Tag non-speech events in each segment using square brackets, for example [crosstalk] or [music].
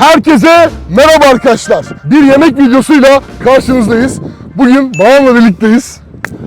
Herkese merhaba arkadaşlar. Bir yemek videosuyla karşınızdayız. Bugün babamla birlikteyiz.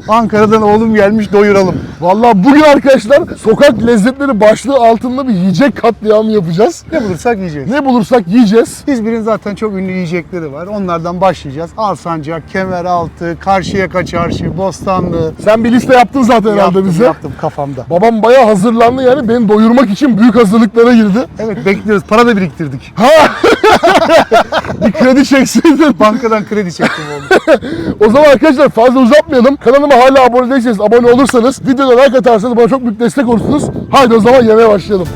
Ankara'dan oğlum gelmiş doyuralım. Vallahi bugün arkadaşlar sokak lezzetleri başlığı altında bir yiyecek katliamı yapacağız. Ne bulursak yiyeceğiz. Ne bulursak yiyeceğiz. İzmir'in zaten çok ünlü yiyecekleri var. Onlardan başlayacağız. Alsancak, Kemeraltı, Karşıyaka Çarşı, Bostanlı. Sen bir liste yaptın zaten herhalde yaptım, bize. yaptım kafamda. Babam bayağı hazırlandı yani beni doyurmak için büyük hazırlıklara girdi. Evet bekliyoruz. Para da biriktirdik. Ha! [laughs] [laughs] bir kredi çekseydin. Bankadan kredi çektim oğlum. O zaman arkadaşlar fazla uzatmayalım. Kanalıma hala abone değilseniz abone olursanız, videoda like atarsanız bana çok büyük destek olursunuz. Haydi o zaman yemeğe başlayalım.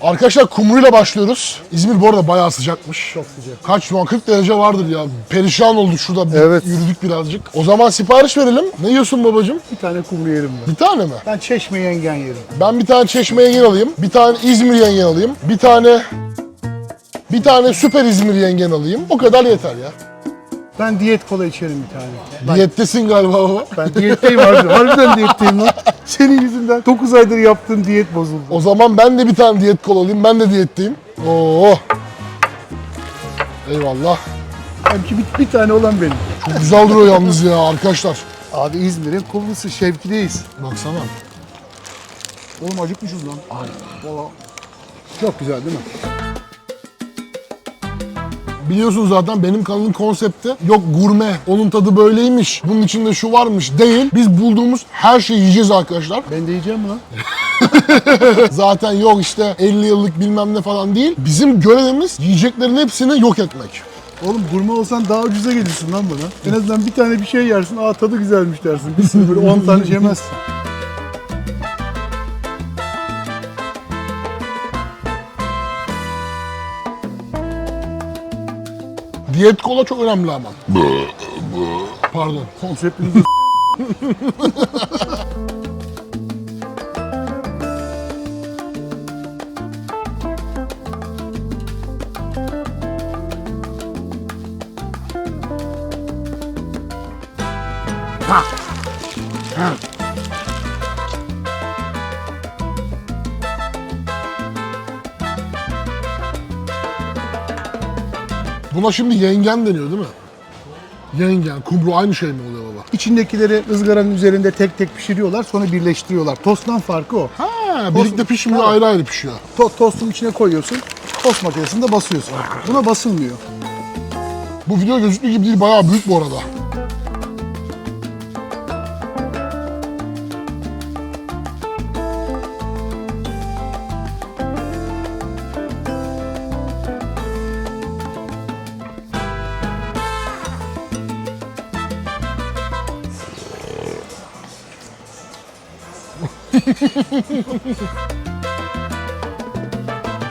Arkadaşlar kumruyla başlıyoruz. İzmir bu arada bayağı sıcakmış. Çok sıcak. Kaç şu an 40 derece vardır ya. Perişan olduk şurada. Bir Evet. Yürüdük birazcık. O zaman sipariş verelim. Ne yiyorsun babacığım? Bir tane kumru yerim ben. Bir tane mi? Ben çeşme yengen yerim. Ben bir tane çeşme yengen alayım. Bir tane İzmir yengen alayım. Bir tane... Bir tane süper İzmir yengen alayım. O kadar yeter ya. Ben diyet kola içerim bir tane. Diyettesin galiba baba. ben diyetteyim abi. [laughs] Harbiden diyetteyim lan. Senin yüzünden 9 aydır yaptığım diyet bozuldu. O zaman ben de bir tane diyet kol alayım. Ben de diyetteyim. Oo. Eyvallah. Belki bir, bir tane olan benim. Çok güzel duruyor yalnız ya arkadaşlar. Abi İzmir'in kumrusu Şevki'deyiz. Baksana. Oğlum acıkmışız lan. Ay. Valla. Çok güzel değil mi? Biliyorsunuz zaten benim kanalın konsepti yok gurme, onun tadı böyleymiş, bunun içinde şu varmış değil. Biz bulduğumuz her şeyi yiyeceğiz arkadaşlar. Ben de yiyeceğim lan? [laughs] Zaten yok işte 50 yıllık bilmem ne falan değil. Bizim görevimiz yiyeceklerin hepsini yok etmek. Oğlum gurme olsan daha ucuza gelirsin lan bana. En azından bir tane bir şey yersin. Aa tadı güzelmiş dersin. Bir sürü böyle 10 tane yemezsin. Diyet kola çok önemli ama. Pardon. Konseptimiz [laughs] Buna şimdi yengen deniyor değil mi? Yengen, kumru aynı şey mi oluyor baba? İçindekileri ızgaranın üzerinde tek tek pişiriyorlar sonra birleştiriyorlar. Tosttan farkı o. Ha, birlikte pişmiyor, Evet. ayrı ayrı pişiyor. To- tostun içine koyuyorsun. Tost makinesinde basıyorsun. Buna basılmıyor. Bu video gözüktüğü gibi değil, bayağı büyük bu arada. [laughs]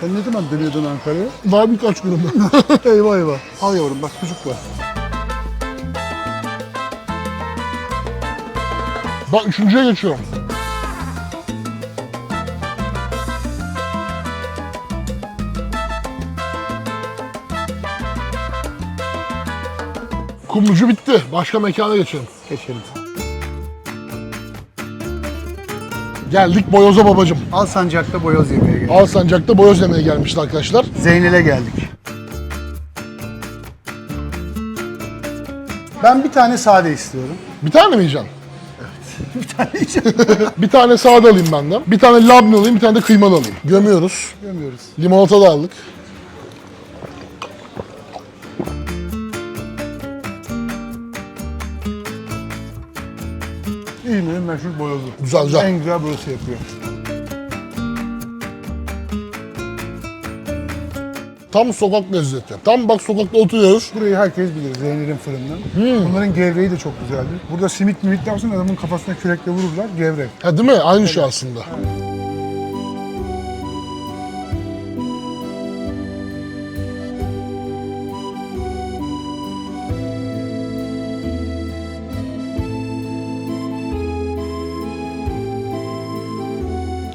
Sen ne zaman dönüyordun Ankara'ya? Daha birkaç günüm. [laughs] eyvah eyvah. Al yavrum bak sucuk var. Bak üçüncüye geçiyorum. Kumrucu bitti. Başka mekana geçelim. Geçelim. Geldik Boyoz'a babacım. Alsancak'ta boyoz yemeye geldik. Alsancak'ta boyoz yemeye gelmişti arkadaşlar. Zeynel'e geldik. Ben bir tane sade istiyorum. Bir tane mi yiyeceksin? [laughs] Bir tane yiyeceğim. [laughs] Bir tane sade alayım benden. Bir tane labne alayım, bir tane de kıymalı alayım. Gömüyoruz. Görmüyoruz. Limonata da aldık. İzmir'in meşhur boyozu. Güzel güzel. En güzel burası yapıyor. Tam sokak lezzeti. Tam bak sokakta oturuyoruz. Burayı herkes bilir Zeynel'in fırından. Bunların gevreği de çok güzeldir. Burada simit mimit yapsın adamın kafasına kürekle vururlar gevrek. Ha değil mi? Aynı şey aslında.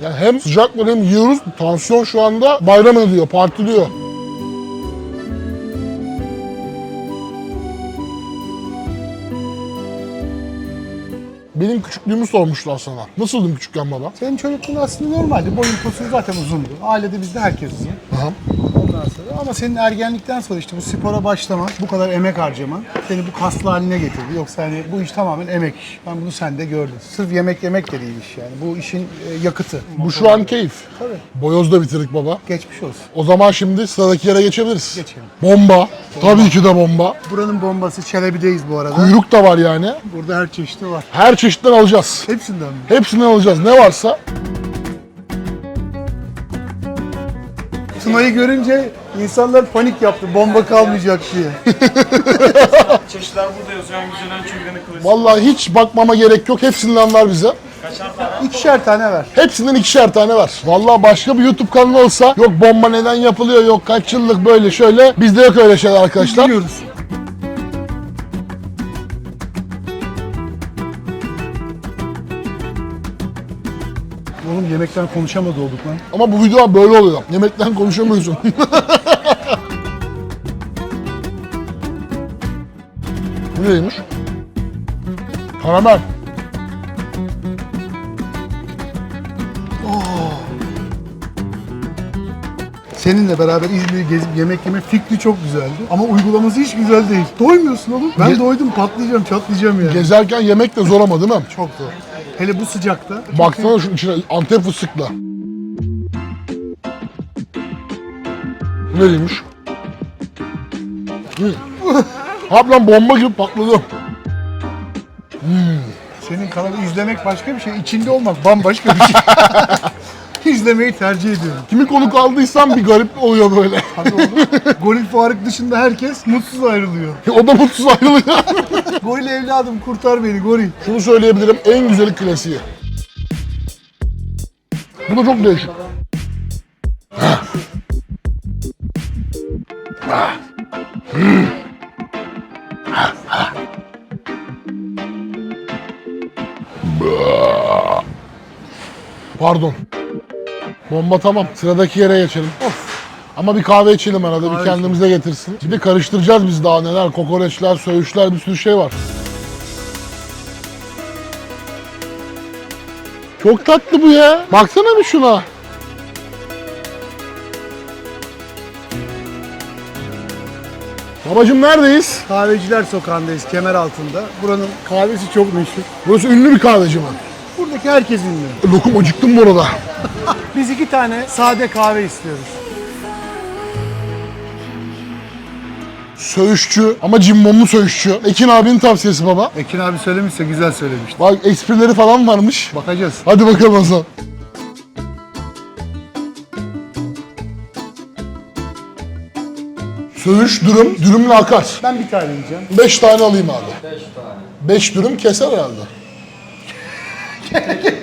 Yani hem sıcak var hem yiyoruz. Tansiyon şu anda bayram ediyor, partiliyor. Benim küçüklüğümü sormuşlar sana. Nasıldım küçükken baba? Senin çocukluğun aslında normaldi. Boyun posun zaten uzundu. Ailede bizde herkes uzun. Aha. Ondan sonra Ama senin ergenlikten sonra işte bu spora başlaman, bu kadar emek harcaman seni bu kaslı haline getirdi. Yoksa hani bu iş tamamen emek iş. Ben bunu sende gördüm. Sırf yemek yemek de değil iş yani. Bu işin e, yakıtı. Bu şu an keyif. Tabii. Boyoz da bitirdik baba. Geçmiş olsun. O zaman şimdi sıradaki yere geçebiliriz. Geçelim. Bomba. Tabii ki de bomba. Buranın bombası Çelebi'deyiz bu arada. Kuyruk da var yani. Burada her çeşidi var. Her çeşitten alacağız. Hepsinden mi? Hepsinden alacağız. Ne varsa. Tuna'yı görünce insanlar panik yaptı. Bomba kalmayacak diye. [laughs] Çeşitler burada yazıyor. Hangisi en çılgını klasik. Vallahi hiç bakmama gerek yok. Hepsinden var bize. Kaçar tane? İkişer tane ver. Hepsinden ikişer tane var. Vallahi başka bir YouTube kanalı olsa yok bomba neden yapılıyor yok kaç yıllık böyle şöyle. Bizde yok öyle şeyler arkadaşlar. Biliyoruz. Yemekten konuşamadı olduk lan. Ama bu video böyle oluyor. Yemekten konuşamıyorsun. [laughs] bu neymiş? Karamel. Seninle beraber İzmir'i gezip yemek yeme fikri çok güzeldi. Ama uygulaması hiç güzel değil. Doymuyorsun oğlum. Ben Ye- doydum patlayacağım çatlayacağım yani. Gezerken yemek de zor ama değil mi? Çok zor. Hele bu sıcakta. Baksana şunun içine Antep fıstıklı. Bu neymiş? Ablam bomba gibi patladı. Senin kanalı izlemek başka bir şey, içinde olmak bambaşka bir şey. [laughs] İzlemeyi tercih ediyorum. Kimi konuk aldıysam bir garip oluyor böyle. Hadi oğlum. Goril Faruk dışında herkes mutsuz ayrılıyor. o da mutsuz ayrılıyor. Goril evladım kurtar beni goril. Şunu söyleyebilirim en güzeli klasiği. Bu da çok değişik. Pardon. Bomba tamam. Sıradaki yere geçelim. Of. Ama bir kahve içelim arada, bir Kahve kendimize getirsin. Şimdi karıştıracağız biz daha neler. Kokoreçler, söğüşler, bir sürü şey var. Çok tatlı bu ya. Baksana bir şuna. Babacım neredeyiz? Kahveciler sokağındayız kemer altında. Buranın kahvesi çok meşhur. Burası ünlü bir kahveci mi? Buradaki herkes ünlü. Lokum acıktım bu arada. [laughs] Biz iki tane sade kahve istiyoruz. Söğüşçü ama cimbomlu söğüşçü. Ekin abinin tavsiyesi baba. Ekin abi söylemişse güzel söylemişti. Bak esprileri falan varmış. Bakacağız. Hadi bakalım o zaman. Söğüş, dürüm, dürümle akar. Ben bir tane yiyeceğim. Beş tane alayım abi. Beş tane. Beş dürüm keser herhalde.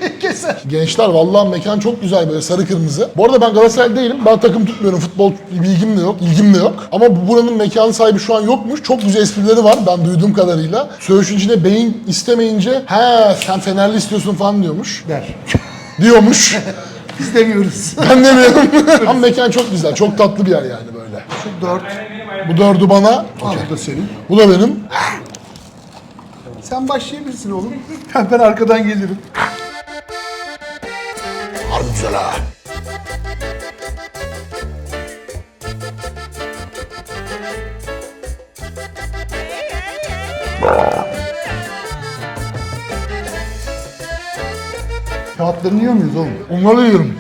[laughs] Keser. Gençler vallahi mekan çok güzel böyle sarı kırmızı. Bu arada ben Galatasaray değilim. Ben takım tutmuyorum. Futbol bilgim de yok, ilgim de yok. Ama bu buranın mekan sahibi şu an yokmuş. Çok güzel esprileri var ben duyduğum kadarıyla. Söğüşün içinde beyin istemeyince he sen Fenerli istiyorsun falan diyormuş. Der. [laughs] Diyormuş. [laughs] İstemiyoruz. [laughs] ben demiyorum. Ama mekan çok güzel. Çok tatlı bir yer yani böyle. Şu dört. Bu dördü bana. Al bu da senin. Bu da benim. Sen başlayabilirsin oğlum. Ben arkadan gelirim. Ha. Kağıtlarını yiyor muyuz oğlum? Onları yiyorum.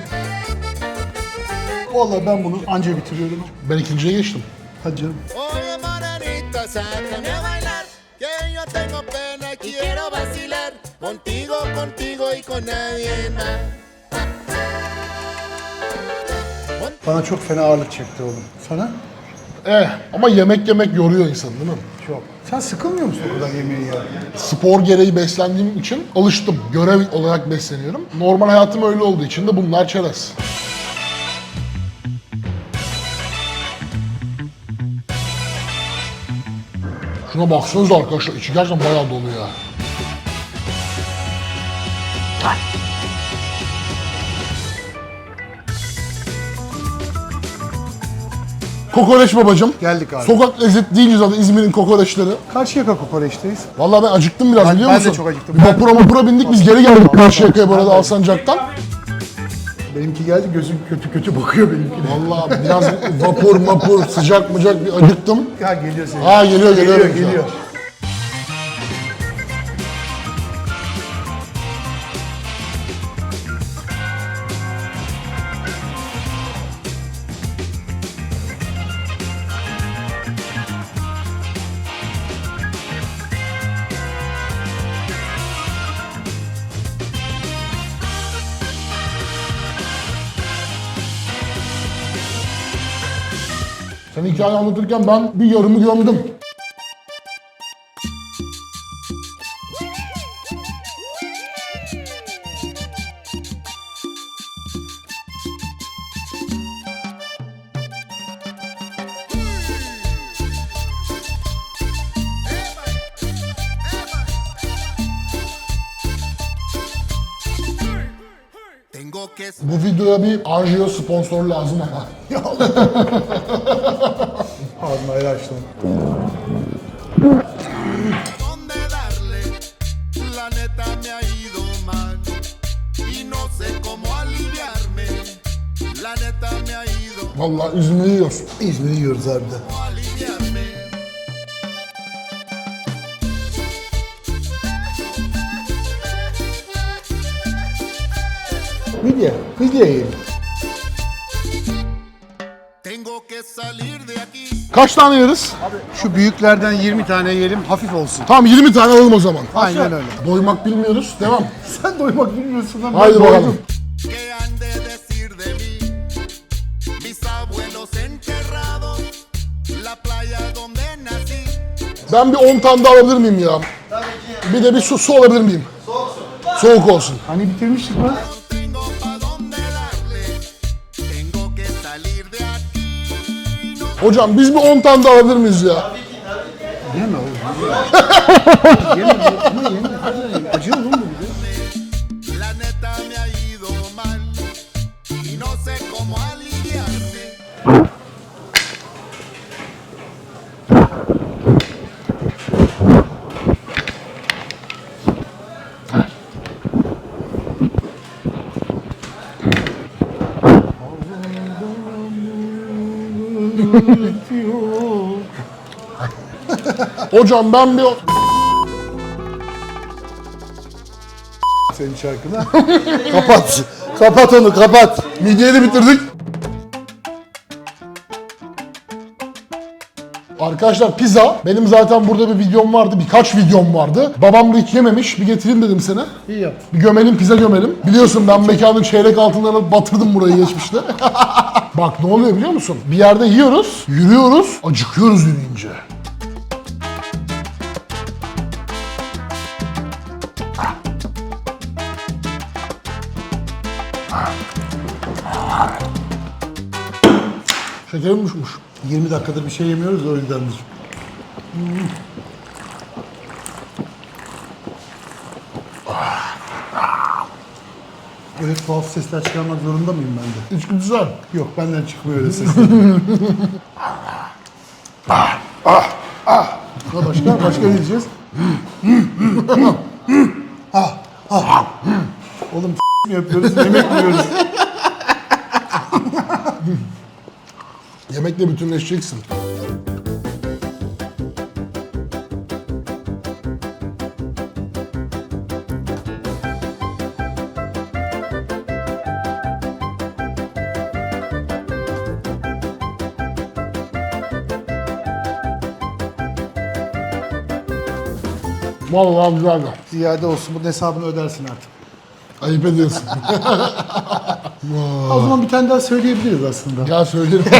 Vallahi ben bunu anca bitiriyorum. Ben ikinciye geçtim. Hadi canım. Oye morenita, sácame a bailar, que yo tengo pena y quiero vacilar contigo, contigo y con nadie más. Bana çok fena ağırlık çekti oğlum. Sana? Eh ama yemek yemek yoruyor insanı değil mi? Çok. Sen sıkılmıyor musun o kadar yemeği ya? Spor gereği beslendiğim için alıştım. Görev olarak besleniyorum. Normal hayatım öyle olduğu için de bunlar çerez. Şuna baksanıza arkadaşlar. içi gerçekten bayağı dolu ya. Kokoreç babacım. Geldik abi. Sokak lezzet deyince zaten İzmir'in kokoreçleri. Karşıyaka kokoreçteyiz. Vallahi ben acıktım biraz Ben- biliyor ben de musun? çok acıktım. Bir vapura vapura bindik biz geri geldik Karşıyaka'ya bu arada Alsancak'tan. Benimki geldi gözüm kötü kötü bakıyor benimki. Vallahi biraz vapur mapur sıcak mıcak bir acıktım. Ya geliyor senin. Ha geliyor geliyor. geliyor geliyor. Sen hikaye anlatırken ben bir yarımı gömdüm. Que Bu videoya bir Anjio sponsor lazım ama. [laughs] Ağzını ayrı açtım. dónde darle. La neta me ha ido mal y no sé cómo aliviarme. La neta me ha ido Vallahi üzümü yiyor. İzmir'i yiyoruz harbiden. Midye. Midye yiyelim. Tengo que salir de aquí. Kaç tane yeriz? Şu büyüklerden 20 tane yiyelim hafif olsun. Tamam 20 tane alalım o zaman. Aynen öyle. Doymak bilmiyoruz. Devam. [laughs] Sen doymak bilmiyorsun lan. ben Haydi bakalım. Ben bir 10 tane daha alabilir miyim ya? Bir de bir su, su alabilir miyim? Soğuk olsun. Hani bitirmiştik lan. Hocam biz bir 10 tane daha alabilir miyiz ya? Yeme oğlum. yeme ama yeme. Acıyor oğlum bu [laughs] Hocam ben bir... Senin şarkına. [laughs] kapat. Kapat onu kapat. Midyeyi de bitirdik. Arkadaşlar pizza. Benim zaten burada bir videom vardı. Birkaç videom vardı. Babam da hiç yememiş. Bir getireyim dedim sana. İyi yaptın. Bir gömelim pizza gömelim. Biliyorsun ben mekanın çeyrek altınlarına batırdım burayı geçmişte. [laughs] Bak ne oluyor biliyor musun? Bir yerde yiyoruz, yürüyoruz, acıkıyoruz yürüyünce. Şekerim düşmüş. 20 dakikadır bir şey yemiyoruz da o yüzdendir. Öyle tuhaf sesler çıkarmak zorunda mıyım ben de? İçgüdüsel. Yok benden çıkmıyor öyle sesler. [laughs] Ha, başka başka ne diyeceğiz? ah, ah. Oğlum mi yapıyoruz, yemek yiyoruz? Yemekle bütünleşeceksin. Vallahi güzeldi. Ziyade olsun, bunun hesabını ödersin artık. Ayıp ediyorsun. [laughs] O zaman bir tane daha söyleyebiliriz aslında. Gel söylerim. [laughs]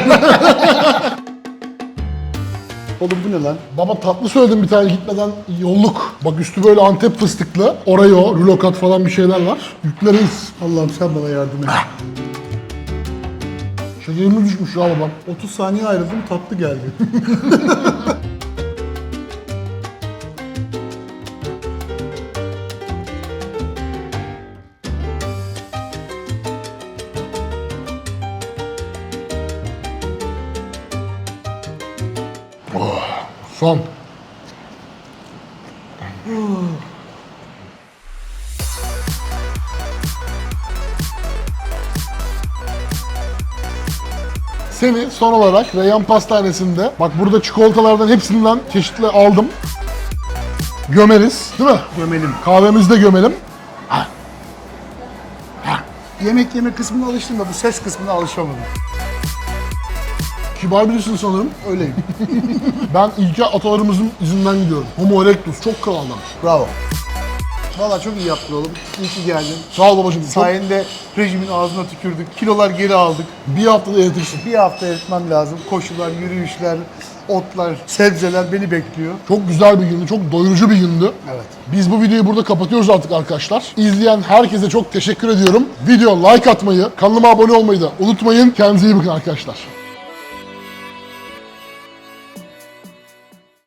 Oğlum bu ne lan? Baba tatlı söyledim bir tane gitmeden yolluk. Bak üstü böyle Antep fıstıklı. Oreo, rulokat falan bir şeyler var. Yükleriz. Allah'ım sen bana yardım et. [laughs] Şekerimiz düşmüş ya babam. 30 saniye ayrıldım, tatlı geldi. Seni son olarak Reyhan Pastanesi'nde bak burada çikolatalardan hepsinden çeşitli aldım. Gömeriz değil mi? Gömelim. Kahvemizi de gömelim. Ha. Ha. Yemek yeme kısmına alıştım da bu ses kısmına alışamadım. Kibar birisin sanırım. Öyleyim. Ben ilke atalarımızın izinden gidiyorum. Homo erectus çok kral adam. Bravo. Valla çok iyi yaptın oğlum. İyi ki geldin. Sağ ol babacığım. Sayende rejimin ağzına tükürdük. Kilolar geri aldık. bir haftada eritirsin. Bir hafta eritmem lazım. Koşular, yürüyüşler, otlar, sebzeler beni bekliyor. Çok güzel bir gündü, çok doyurucu bir gündü. Evet. Biz bu videoyu burada kapatıyoruz artık arkadaşlar. İzleyen herkese çok teşekkür ediyorum. Video like atmayı, kanalıma abone olmayı da unutmayın. Kendinize iyi bakın arkadaşlar.